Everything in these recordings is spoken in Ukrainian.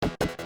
Так,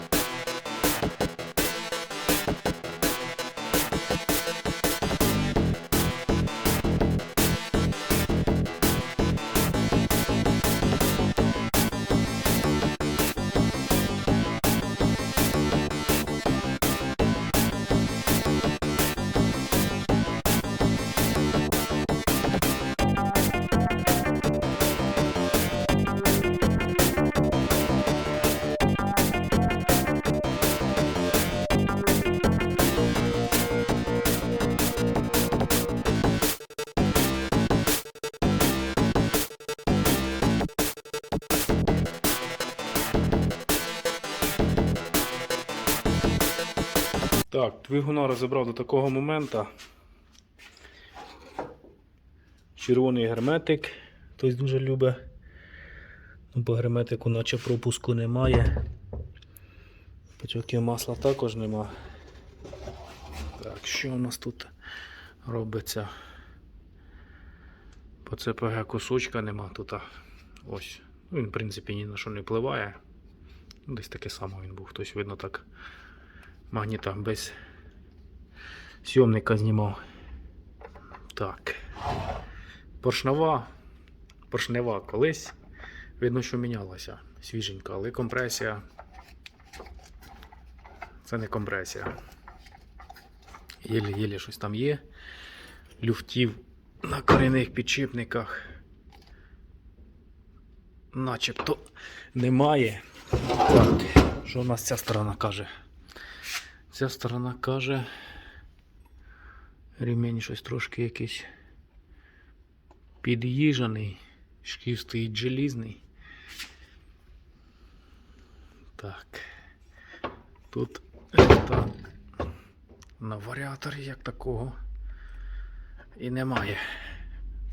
двигуна розібрав до такого моменту. Червоний герметик. Хтось дуже любить. Ну, по герметику наче пропуску немає. Пачоків масла також нема. Так, що у нас тут робиться? По ЦПГ кусочка нема тут. Ось. Ну, він, в принципі, ні на що не впливає. Ну, Десь таке саме він був. Хтось, видно, так магніта без сйомника знімав. Так. Поршнева. Поршнева колись. Видно, що мінялася. Свіженька, але компресія. Це не компресія. Єлі-єлі щось там є. Люфтів на корінних підшипниках. Начебто немає. Так, що у нас ця сторона каже? Ця сторона каже. Ремінь щось трошки якийсь під'їжджаний. Шків стоїть желізний. Так. Тут та, на варіаторі як такого і немає.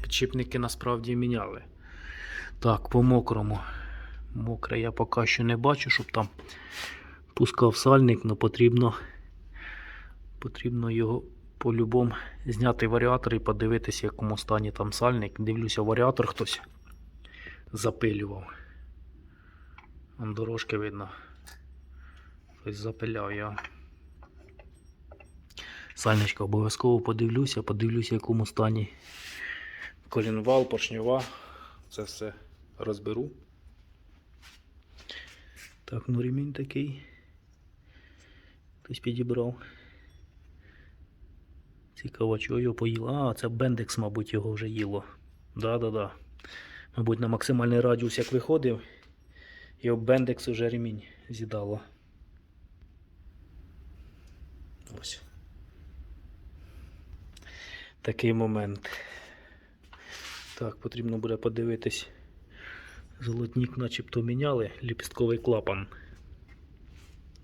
Підшипники насправді міняли. Так, по мокрому. Мокре я поки що не бачу, щоб там пускав сальник, але потрібно, потрібно його по-любому зняти варіатор і подивитися, в якому стані там сальник. Дивлюся, варіатор хтось запилював. Вон дорожки видно. Хтось запиляв його. Сальничка обов'язково подивлюся, подивлюся, в якому стані колінвал, поршньова. Це все розберу. Так, ну ремінь такий. Хтось підібрав. Цікаво, чого його поїло. А, це бендекс, мабуть, його вже їло. Да-да-да. Мабуть, на максимальний радіус як виходив, об бендекс вже ремінь з'їдало. Ось. Такий момент. Так, потрібно буде подивитись. Золотник начебто міняли ліпістковий клапан.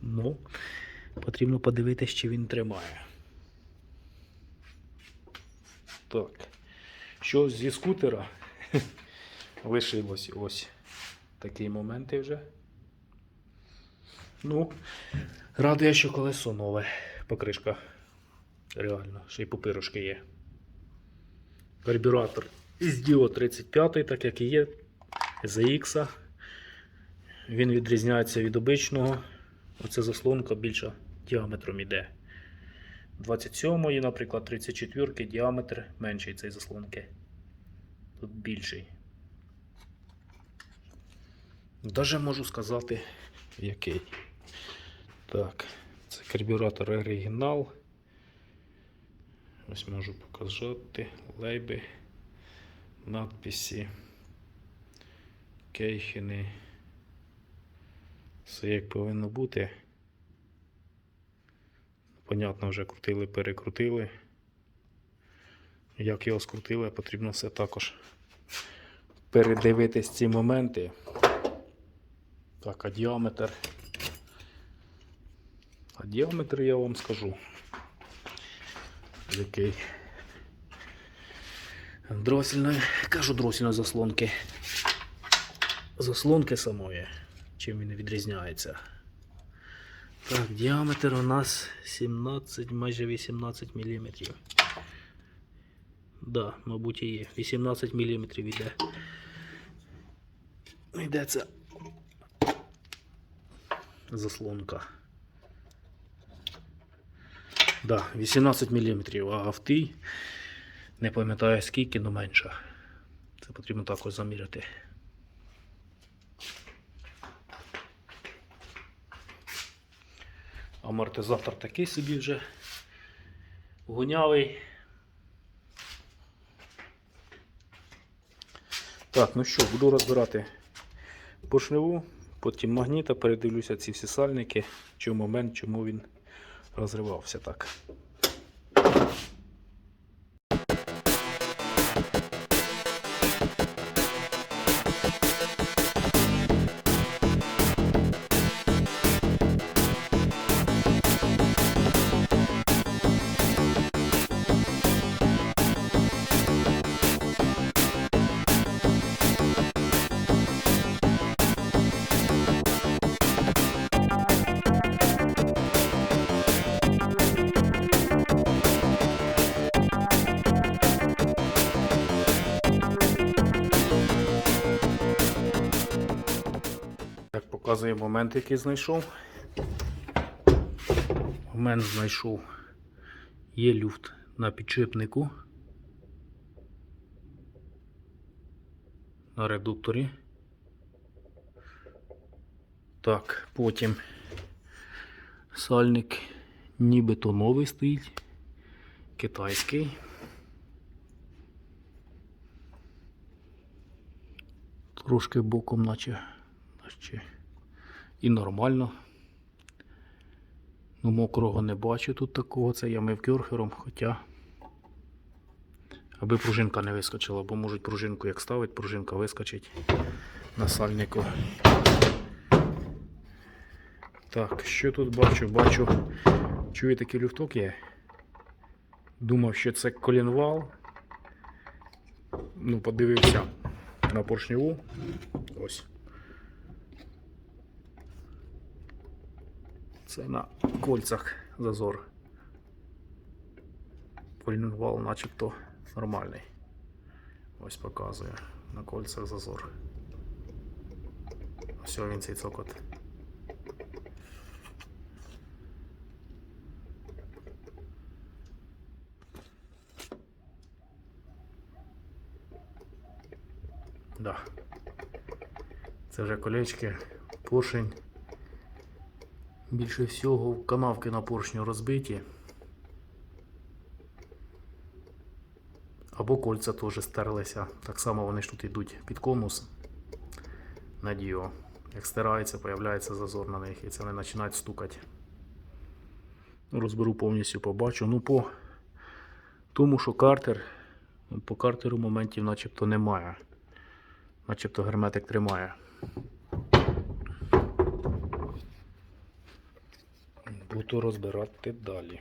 Ну, потрібно подивитись, чи він тримає. Так. Що зі скутера лишилось ось такі моменти вже. Ну, радує, що колесо нове. Покришка. Реально, ще й пупирушки є. Карбюратор із Dio 35, так як і є. ZX. Він відрізняється від обичного. Оце заслонка більша діаметром іде. 27-ї, наприклад, 34 діаметр менший цієї заслонки. Тут більший. Даже можу сказати, який. Так, це карбюратор оригінал. Ось можу показати лейби, надписи, кейхини. Все як повинно бути. Понятно, вже крутили, перекрутили. Як його скрутили, потрібно все також передивитись ці моменти. Так, а діаметр. А діаметр я вам скажу. Який. Дросільної, кажу дросільної заслонки. Заслонки самої. Чим він відрізняється. Так, діаметр у нас 17, майже 18 мм. Да, мабуть, і є. 18 мм йде. Йде це. заслонка. Да, 18 мм, а в тій не пам'ятаю скільки, але менше. Це потрібно також заміряти. Амортизатор такий собі вже гунявий. Так, ну що, буду розбирати поршневу, потім магніта, передивлюся ці всі сальники, чому момент, чому він розривався. Так, момент, який знайшов. Момент знайшов. Є люфт на підшипнику. На редукторі. Так, потім сальник нібито новий стоїть. Китайський. Трошки боком, наче, наче і нормально. Ну, мокрого не бачу тут такого. Це я мив кюрхером, хоча. Аби пружинка не вискочила, бо можуть пружинку як ставить, пружинка вискочить на сальнику. Так, що тут бачу? Бачу, чую такий люфток є. Думав, що це колінвал. Ну, подивився на поршневу. Ось. Це на кольцах зазор. Колінвал начебто нормальний. Ось показує на кольцах зазор. Ось він цей цокот. Да. Це вже колечки, поршень. Більше всього канавки на поршню розбиті. Або кольця теж стерлися. Так само вони ж тут йдуть під конус на діо. Як стирається, появляється зазор на них і це вони починають стукати. Розберу повністю побачу. Ну, по тому, що картер, по картеру моментів начебто немає. Начебто герметик тримає. Буду розбирати далі.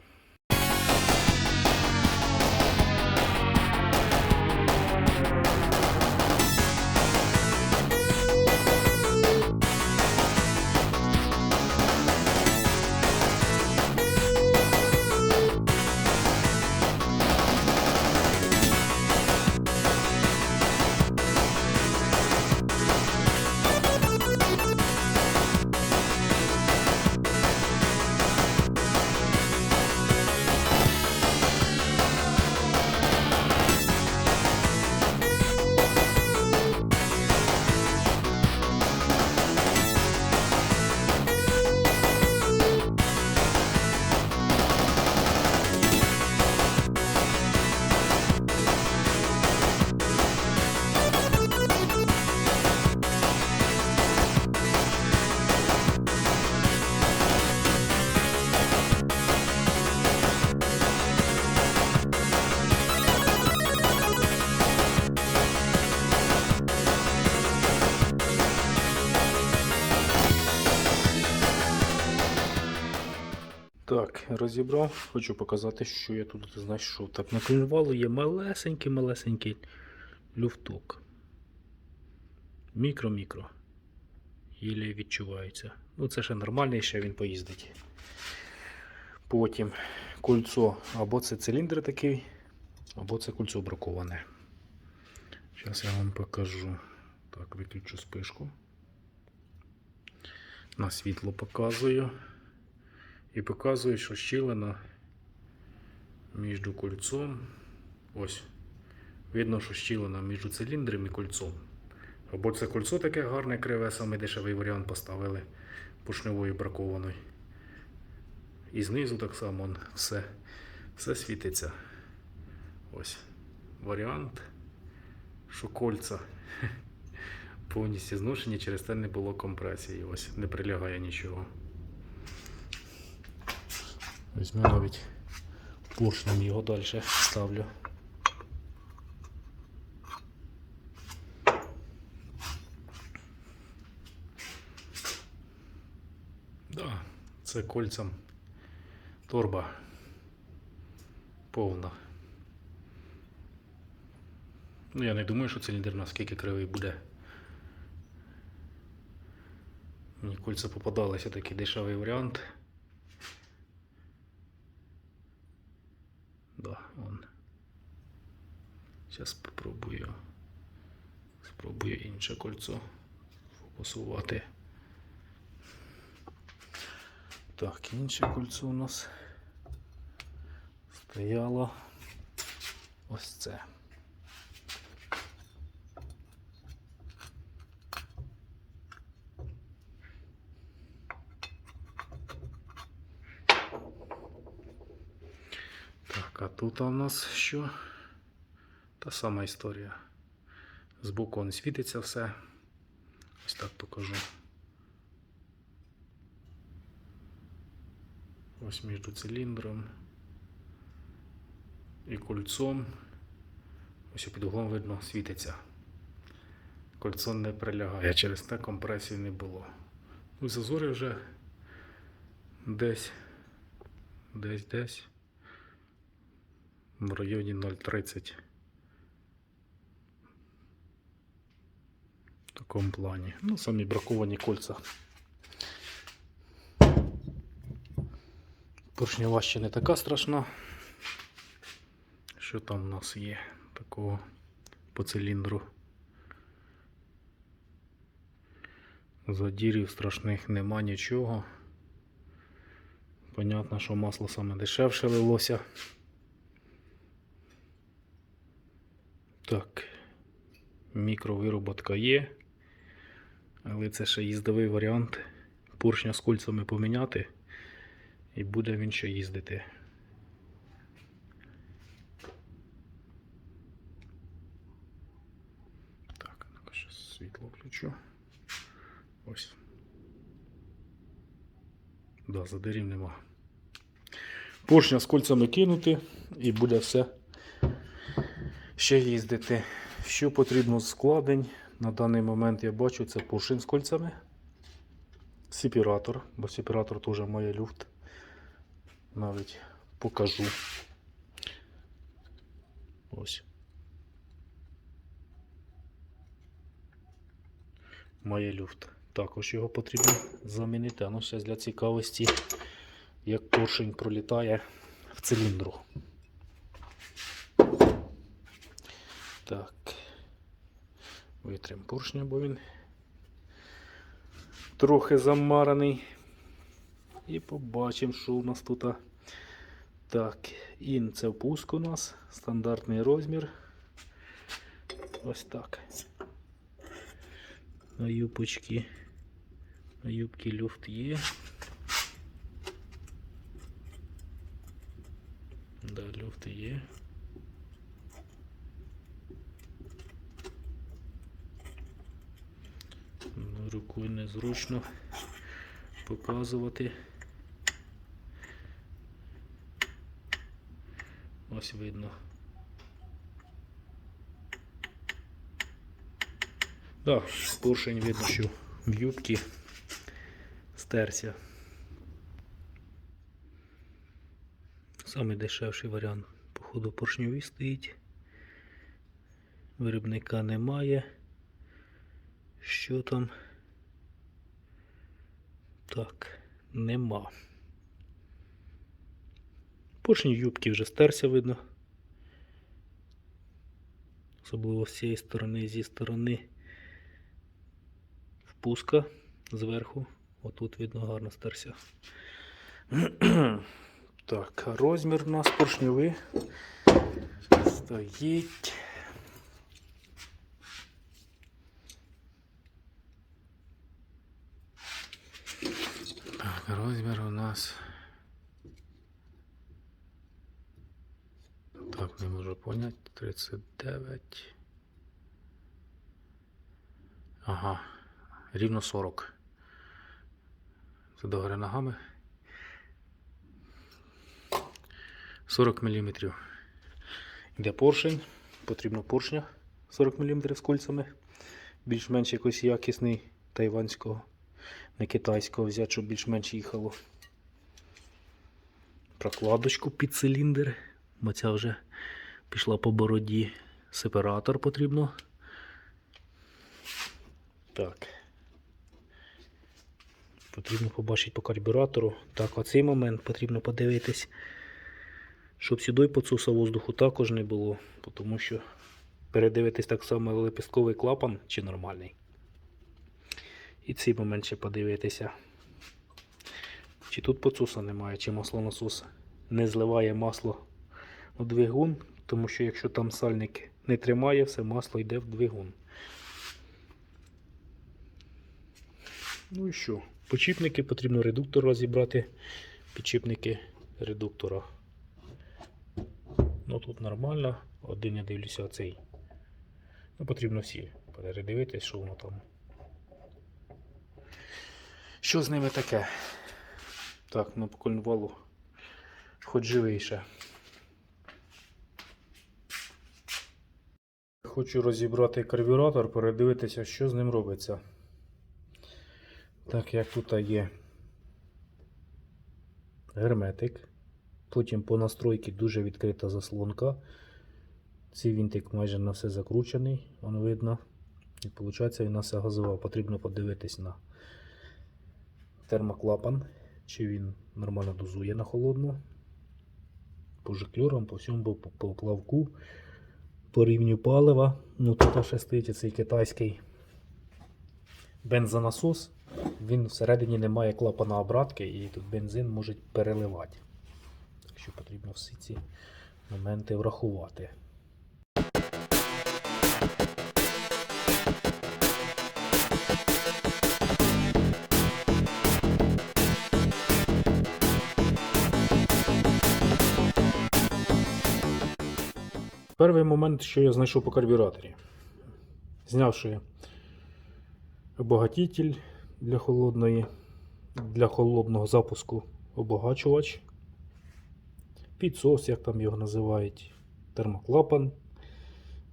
Розібрав. Хочу показати, що я тут знайшов. Так, на клінвалу є малесенький-малесенький люфток. Мікро-мікро. Єлі відчувається. Ну, це ще нормальний, ще він поїздить. Потім кольцо, або це циліндр такий, або це кольцо браковане. Зараз я вам покажу. Так, виключу спишку. На світло показую. І показую, що щілина між кольцом. Ось. Видно, що щілина між циліндром і кольцом. Або це кольцо таке гарне криве, саме дешевий варіант поставили поршневої бракованої. І знизу так само все, все світиться. Ось варіант, що кольця повністю зношені, через те не було компресії. Ось не прилягає нічого. Візьму навіть поршнем його далі ставлю. Да, це кольцям торба повна. Ну, я не думаю, що циліндр наскільки кривий буде. Мені кольця попадалися такий дешевий варіант. Да, он. Зараз спробую. Спробую інше кольцо фокусувати. Так, інше кольцо у нас стояло ось це. Так, а тут у нас що? Та сама історія. Збоку он світиться все. Ось так покажу. Ось між циліндром і кольцом. Ось під углом видно світиться. Кольцо не прилягає, через те компресії не було. Ну, зазори вже десь, десь, десь в районі 0,30. В такому плані. Ну, самі браковані кольця. Поршнева ще не така страшна. Що там у нас є такого по циліндру? Задірів страшних нема нічого. Понятно, що масло саме дешевше лилося. Так, мікровироботка є, але це ще їздовий варіант. Поршня з кольцями поміняти і буде він ще їздити. Так, ще світло включу. Ось. Да, задирів нема. Поршня з кольцями кинути і буде все ще їздити. Що потрібно з складень? На даний момент я бачу це поршень з кольцями. Сепаратор, бо сепаратор теж має люфт. Навіть покажу. Ось. Має люфт. Також його потрібно замінити. А ну ще для цікавості, як поршень пролітає в циліндру. Так. Витрим поршня, бо він трохи замараний. І побачимо, що у нас тут. Так, ін це впуск у нас, стандартний розмір. Ось так. На юбочки. На юбки люфт є. Да, люфт є. Рукою незручно показувати. Ось видно. Так, да, поршень видно, що в юбці стерся. Самий дешевший варіант, походу, поршньовий стоїть. Виробника немає. Що там? Так, нема. Поршень юбки вже стерся видно. Особливо з цієї сторони, зі сторони впуска зверху Отут видно гарно стерся. Так, розмір у нас поршньовий стоїть. Так, розмір у нас. Так, не можу поняти. 39. Ага, рівно 40. Це догори ногами. 40 мм. Йде поршень. Потрібно поршня 40 мм з кольцями. Більш-менш якось якісний тайванського, не китайського взяти, щоб більш-менш їхало. Прокладочку під циліндр. Бо ця вже пішла по бороді. Сепаратор потрібно. Так. Потрібно побачити по карбюратору. Так, оцей момент потрібно подивитись, щоб сюди поцуса воздуху також не було, тому що передивитись так само лепестковий клапан чи нормальний. І цей момент ще подивитися. Чи тут поцуса немає, чи маслонасос не зливає масло у двигун, тому що якщо там сальник не тримає, все масло йде в двигун. Ну і що? Почіпники потрібно редуктор розібрати. Підчіпники редуктора. Ну тут нормально. Один я дивлюся оцей. Ну, потрібно всі передивитись, що воно там. Що з ними таке? Так, на покольнувалу хоч живий ще. Хочу розібрати карбюратор, передивитися, що з ним робиться. Так як тут є герметик. Потім по настройці дуже відкрита заслонка. Цей вінтик майже на все закручений, воно видно. І виходить, він на все газував. Потрібно подивитись на термоклапан, чи він нормально дозує на холодну. По жиклюрам, по всьому по, по плавку, по рівню палива. Ну тут ще стоїть цей китайський бензонасос. Він всередині не має клапана обратки і тут бензин може переливати. Так що потрібно всі ці моменти врахувати. Перший момент, що я знайшов по карбюраторі. Знявши обогатитель для холодної, для холодного запуску обагачувач, підсос, як там його називають, термоклапан.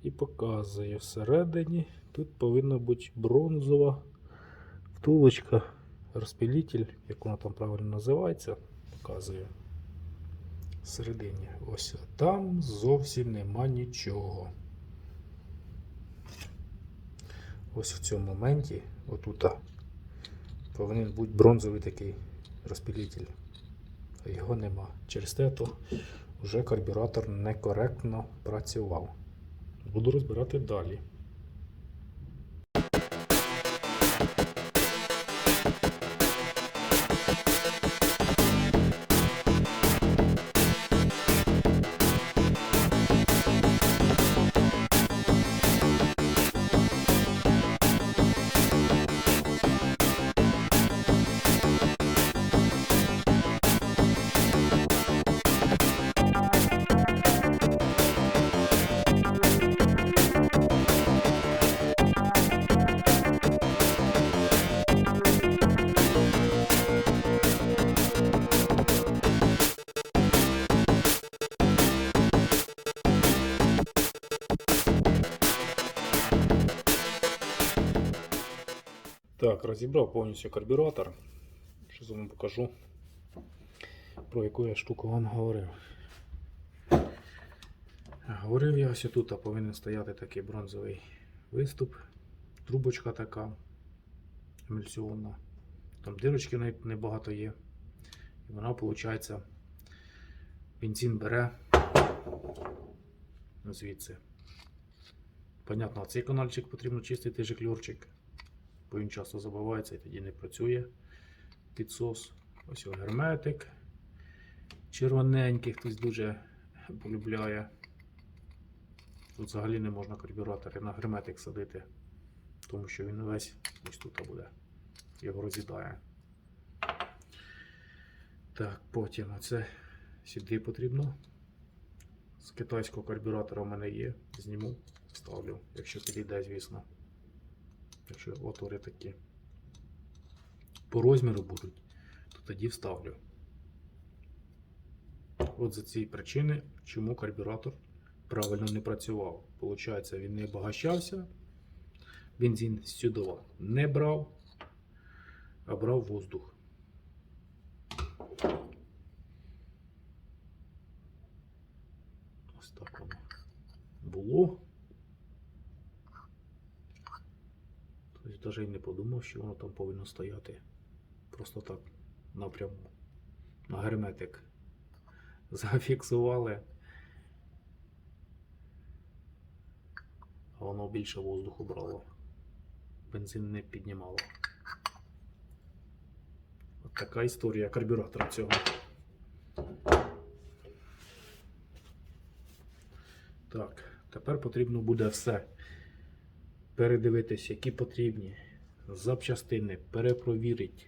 І показує всередині. Тут повинна бути бронзова втулочка, розпилитель, як вона там правильно називається, показує. Всередині. Ось там зовсім нема нічого. Ось в цьому моменті, отут, повинен бути бронзовий такий розпилитель. А його нема. Через те то вже карбюратор некоректно працював. Буду розбирати далі. Так, розібрав повністю карбюратор. Що вам покажу, про яку я штуку вам говорив. Говорив я ось тут а повинен стояти такий бронзовий виступ, трубочка така емульсіонна. Там дирочки небагато є. І вона, виходить, бензин бере звідси. Понятно, цей канальчик потрібно чистити жикльорчик бо він часто забивається і тоді не працює. підсос. Ось його герметик. Червоненький, хтось дуже полюбляє. Тут взагалі не можна карбюратори на герметик садити, тому що він весь ось тут буде. Його роз'їдає. Так, потім оце сюди потрібно. З китайського карбюратора в мене є. Зніму, ставлю, якщо підійде, звісно. Якщо отвори такі по розміру будуть, то тоді вставлю. От за ці причини, чому карбюратор правильно не працював. Получається, він не обогащався, бензин сюди не брав, а брав воздух. Ось так воно було. Навіть і не подумав, що воно там повинно стояти. Просто так напряму. На герметик зафіксували. Воно більше воздуху брало. Бензин не піднімало. От така історія карбюратора цього. Так, тепер потрібно буде все передивитись, які потрібні запчастини, перепровірити,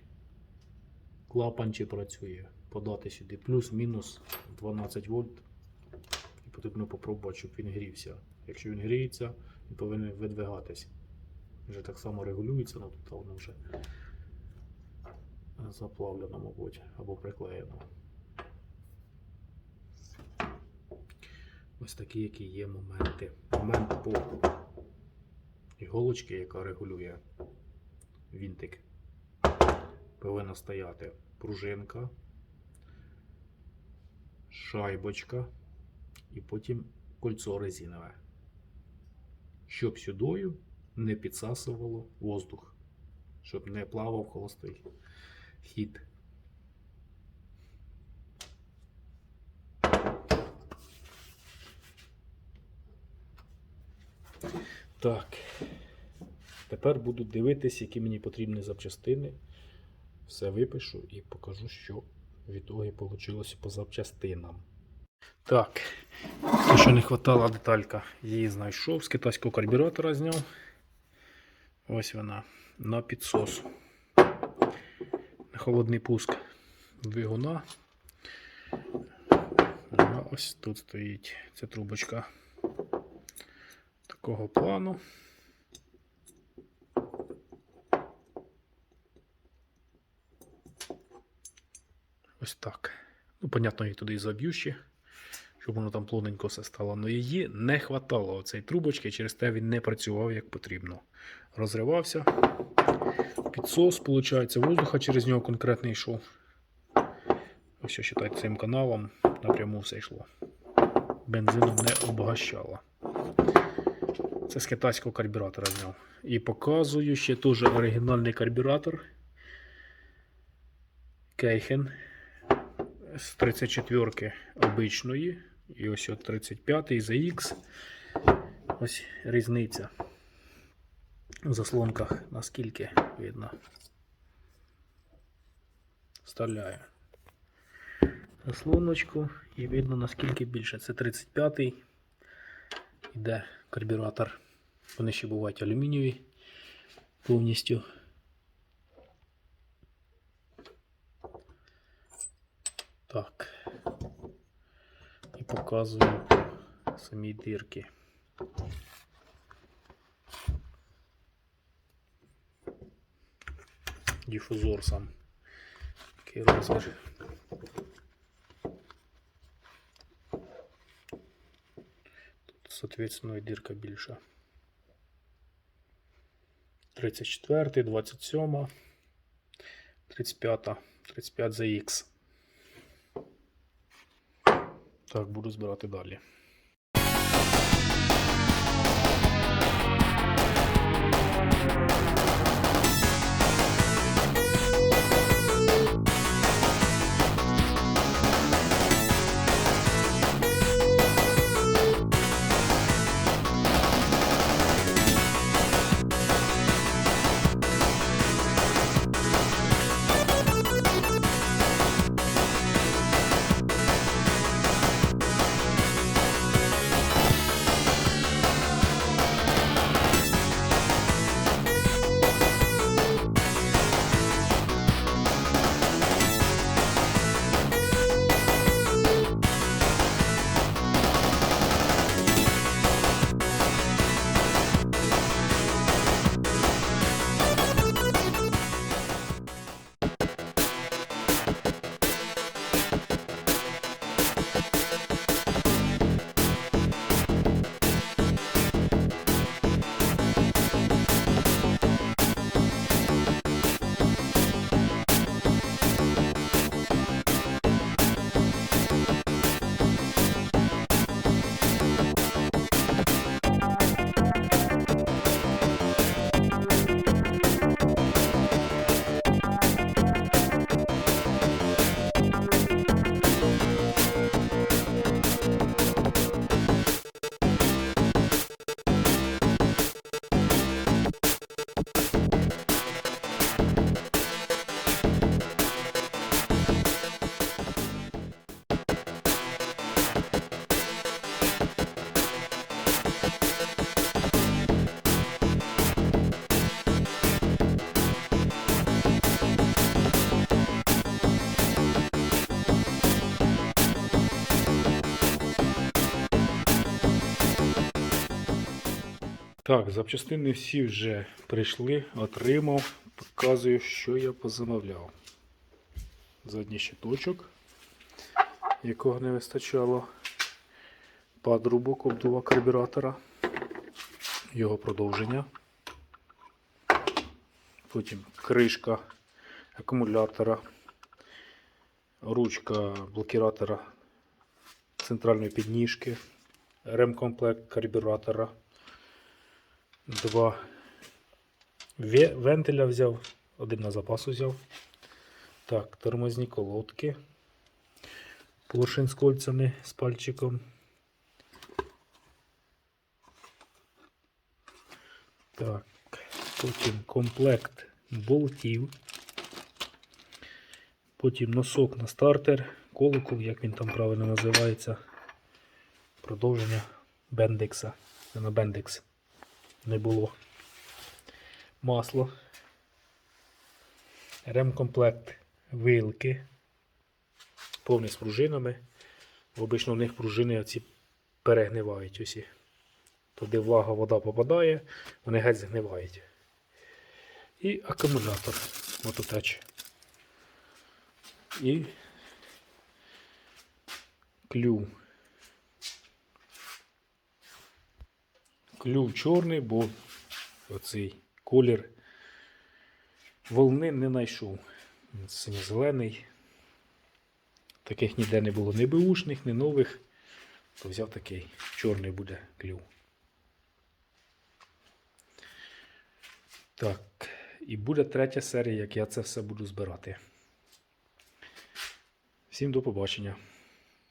клапан чи працює, подати сюди плюс-мінус 12 вольт. І потрібно попробувати, щоб він грівся. Якщо він гріється, він повинен видвигатись. Вже так само регулюється, ну тут воно вже заплавлено, мабуть, або приклеєно. Ось такі, які є моменти. Момент по іголочки, яка регулює вінтик. Повинна стояти пружинка, шайбочка і потім кольцо резинове. Щоб сюдою не підсасувало воздух, щоб не плавав холостий хід. Так. Тепер буду дивитись, які мені потрібні запчастини. Все випишу і покажу, що в ітогі вийшло по запчастинам. Так, те, що не вистачала деталька, її знайшов, з китайського карбюратора зняв. Ось вона на підсос. На холодний пуск двигуна. Вона ось тут стоїть ця трубочка такого плану. Ось так. Ну, понятно, її туди і заб'ю ще, щоб воно там плотненько все стало. Але її не хватало оцей трубочки, через те він не працював як потрібно. Розривався. Підсос, виходить, воздуха через нього конкретно йшов. Ось що цим каналом напряму все йшло. Бензином не обогащало. Це з китайського карбюратора зняв. І показую ще теж оригінальний карбюратор. Кейхен з 34-ки обичної. І ось от 35-й ZX. Ось різниця в заслонках, наскільки видно. Вставляю заслоночку і видно наскільки більше. Це 35-й. Іде карбюратор. Вони ще бувають алюмінієві повністю. Так. І показую самі дірки. Дифузор сам. Такий розмір. Соответственно, і дірка більша. 34, 27, 35, 35 за Х. Так, буду збирати далі. Так, запчастини всі вже прийшли, отримав. Показую, що я позамовляв. Задній щиточок, якого не вистачало. Патрубок обдува карбюратора. Його продовження. Потім кришка акумулятора, ручка блокіратора центральної підніжки, ремкомплект карбюратора. Два ве- вентиля взяв, один на запас взяв. Так, тормозні колодки. Поршень з кольцями з пальчиком. Так, потім комплект болтів. Потім носок на стартер, колокол, як він там правильно називається. Продовження бендекса. Це на бендекс не було. Масло. Ремкомплект вилки. Повний з пружинами. Обично в них пружини оці перегнивають усі. Туди влага, вода попадає, вони геть згнивають. І акумулятор мототеч. І клюв. Клюв чорний, бо оцей колір волни не знайшов. Синьо-зелений. Таких ніде не було ні беушних, ні нових. То взяв такий чорний буде клюв. Так, і буде третя серія, як я це все буду збирати. Всім до побачення.